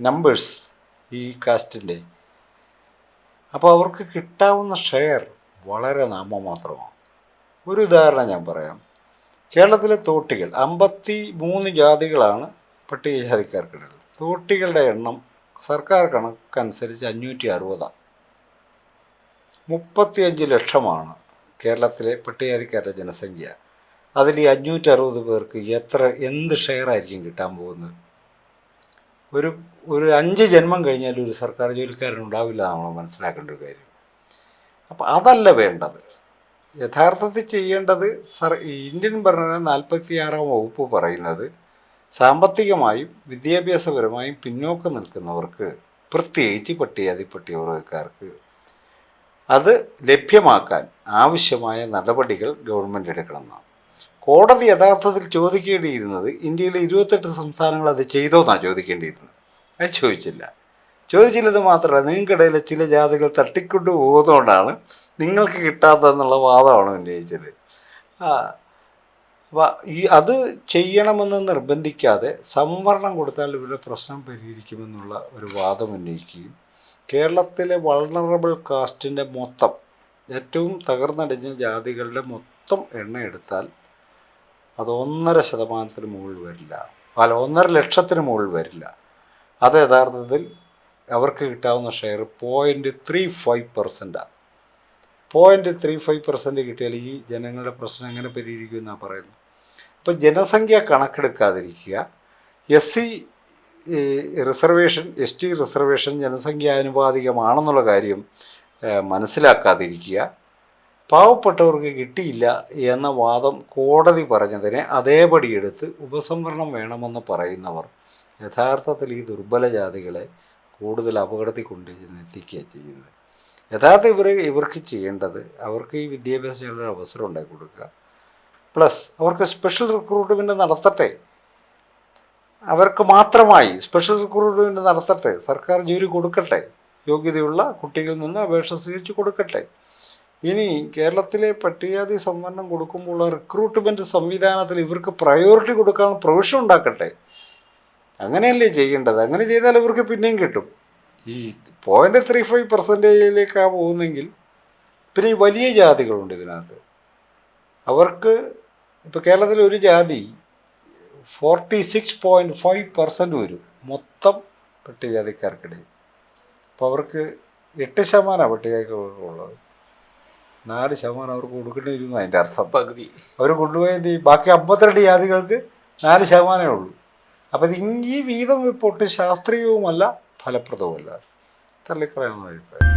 നമ്പേഴ്സ് ഈ കാസ്റ്റിന്റെ അപ്പോൾ അവർക്ക് കിട്ടാവുന്ന ഷെയർ വളരെ നാമമാത്രമാണ് ഒരു ഉദാഹരണം ഞാൻ പറയാം. കേരളത്തിലെ തോട്ടികൾ അമ്പത്തി മൂന്ന് ജാതികളാണ് പട്ടികജാതിക്കാർക്കിടയിൽ. തോട്ടികളുടെ എണ്ണം സർക്കാർ കണക്കനുസരിച്ച് അഞ്ഞൂറ്റി അറുപതാണ് മുപ്പത്തിയഞ്ച് ലക്ഷമാണ് കേരളത്തിലെ പട്ടികജാതിക്കാരുടെ ജനസംഖ്യ. അതിൽ ഈ അഞ്ഞൂറ്റി അറുപത് പേർക്ക് എത്ര എന്ത് ഷെയർ ആയിരിക്കും കിട്ടാൻ പോകുന്നത്? ഒരു ഒരു അഞ്ച് ജന്മം കഴിഞ്ഞാൽ ഒരു സർക്കാർ ജോലിക്കാരൻ ഉണ്ടാവില്ല നമ്മൾ മനസ്സിലാക്കേണ്ട ഒരു കാര്യം. അപ്പം അതല്ല വേണ്ടത്. യഥാർത്ഥത്തിൽ ചെയ്യേണ്ടത് സർ ഇന്ത്യൻ ഭരണ നാൽപ്പത്തി ആറാം വകുപ്പ് പറയുന്നത് സാമ്പത്തികമായും വിദ്യാഭ്യാസപരമായും പിന്നോക്കം നിൽക്കുന്നവർക്ക് പ്രത്യേകിച്ച് പട്ടികജാതി വർഗക്കാർക്ക് അത് ലഭ്യമാക്കാൻ ആവശ്യമായ നടപടികൾ ഗവൺമെന്റ് എടുക്കണമെന്നാണ് കോടതി യഥാർത്ഥത്തിൽ ചോദിക്കേണ്ടിയിരുന്നത് ഇന്ത്യയിലെ ഇരുപത്തെട്ട് സംസ്ഥാനങ്ങൾ അത് ചെയ്തോ എന്നാണ് ചോദിക്കേണ്ടിയിരുന്നത്. അത് ചോദിച്ചില്ല. ചോദിച്ചില്ലത് മാത്രമല്ല നിങ്ങൾക്കിടയിലെ ചില ജാതികൾ തട്ടിക്കൊണ്ട് പോകുന്നതുകൊണ്ടാണ് നിങ്ങൾക്ക് കിട്ടാത്തതെന്നുള്ള വാദമാണ് ഉന്നയിച്ചത്. ആ അപ്പോൾ ഈ അത് ചെയ്യണമെന്ന് നിർബന്ധിക്കാതെ സംവരണം കൊടുത്താൽ ഇവരുടെ പ്രശ്നം പരിഹരിക്കുമെന്നുള്ള ഒരു വാദം ഉന്നയിക്കുകയും കേരളത്തിലെ വൾണറബിൾ കാസ്റ്റിന്റെ മൊത്തം ഏറ്റവും തകർന്നടിഞ്ഞ ജാതികളുടെ മൊത്തം എണ്ണ എടുത്താൽ അത് ഒന്നര ശതമാനത്തിന് മുകളിൽ വരില്ല. അല്ല ഒന്നര ലക്ഷത്തിന് മുകളിൽ വരില്ല. അത് യഥാർത്ഥത്തിൽ അവർക്ക് കിട്ടാവുന്ന ഷെയർ പോയിന്റ് ത്രീ ഫൈവ് പെർസെന്റാണ് പോയിന്റ് ത്രീ ഫൈവ് പെർസെന്റ് കിട്ടിയാൽ ഈ ജനങ്ങളുടെ പ്രശ്നം എങ്ങനെ പരിഹരിക്കുമെന്നാണ് പറയുന്നത്? അപ്പോൾ ജനസംഖ്യ കണക്കെടുക്കാതിരിക്കുക S C reservation S T reservation ജനസംഖ്യാനുപാതികമാണെന്നുള്ള കാര്യം മനസ്സിലാക്കാതിരിക്കുക പാവപ്പെട്ടവർക്ക് കിട്ടിയില്ല എന്ന വാദം കോടതി പറഞ്ഞതിനെ അതേപടി എടുത്ത് ഉപസംവരണം വേണമെന്ന് പറയുന്നവർ യഥാർത്ഥത്തിൽ ഈ ദുർബല ജാതികളെ കൂടുതൽ അപകടത്തിൽ കൊണ്ട് എത്തിക്കുകയാണ് ചെയ്യുന്നത്. യഥാർത്ഥ ഇവർ ഇവർക്ക് ചെയ്യേണ്ടത് അവർക്ക് ഈ വിദ്യാഭ്യാസത്തിനുള്ള അവസരം ഉണ്ടാക്കി കൊടുക്കുക. പ്ലസ് അവർക്ക് സ്പെഷ്യൽ റിക്രൂട്ട്മെന്റ് നടത്തട്ടെ. അവർക്ക് മാത്രമായി സ്പെഷ്യൽ റിക്രൂട്ട്മെന്റ് നടത്തട്ടെ. സർക്കാർ ജോലി കൊടുക്കട്ടെ. യോഗ്യതയുള്ള കുട്ടികളിൽ നിന്ന് അപേക്ഷ സ്വീകരിച്ച് കൊടുക്കട്ടെ. ഇനി കേരളത്തിലെ പട്ടികജാതി സംവരണം കൊടുക്കുമ്പോൾ റിക്രൂട്ട്മെന്റ് സംവിധാനത്തിൽ ഇവർക്ക് പ്രയോറിറ്റി കൊടുക്കാൻ പ്രൊവിഷൻ ഉണ്ടാക്കട്ടെ. അങ്ങനെയല്ലേ ചെയ്യേണ്ടത്? അങ്ങനെ ചെയ്താൽ ഇവർക്ക് പിന്നെയും കിട്ടും. ഈ പോയിന്റ് ത്രീ ഫൈവ് പെർസെന്റേജിലേക്കാണ് പോകുന്നെങ്കിൽ പിന്നെ ഈ വലിയ ജാതികളുണ്ട് ഇതിനകത്ത്. അവർക്ക് ഇപ്പോൾ കേരളത്തിലെ ഒരു ജാതി forty six point five percent വരും. മൊത്തം പട്ടികജാതിക്കാർക്കിടയിൽ. അപ്പോൾ അവർക്ക് എട്ട് ശതമാനമാണ് പട്ടികജാതിക്കാർക്കുള്ളത് നാല് ശതമാനം അവർക്ക് കൊടുക്കേണ്ടി വരുന്നു അതിന്റെ അർത്ഥം. പകുതി. അവർ കൊണ്ടുപോയത് ഈ ബാക്കി അമ്പത്തിരണ്ട് ജാതികൾക്ക് നാല് ശതമാനമേ ഉള്ളൂ. അപ്പോൾ ഇത് ഈ വീതം റിപ്പോർട്ട് ശാസ്ത്രീയവുമല്ല ഫലപ്രദവുമല്ല. തള്ളിക്കളയാണെന്ന് അഭിപ്രായം.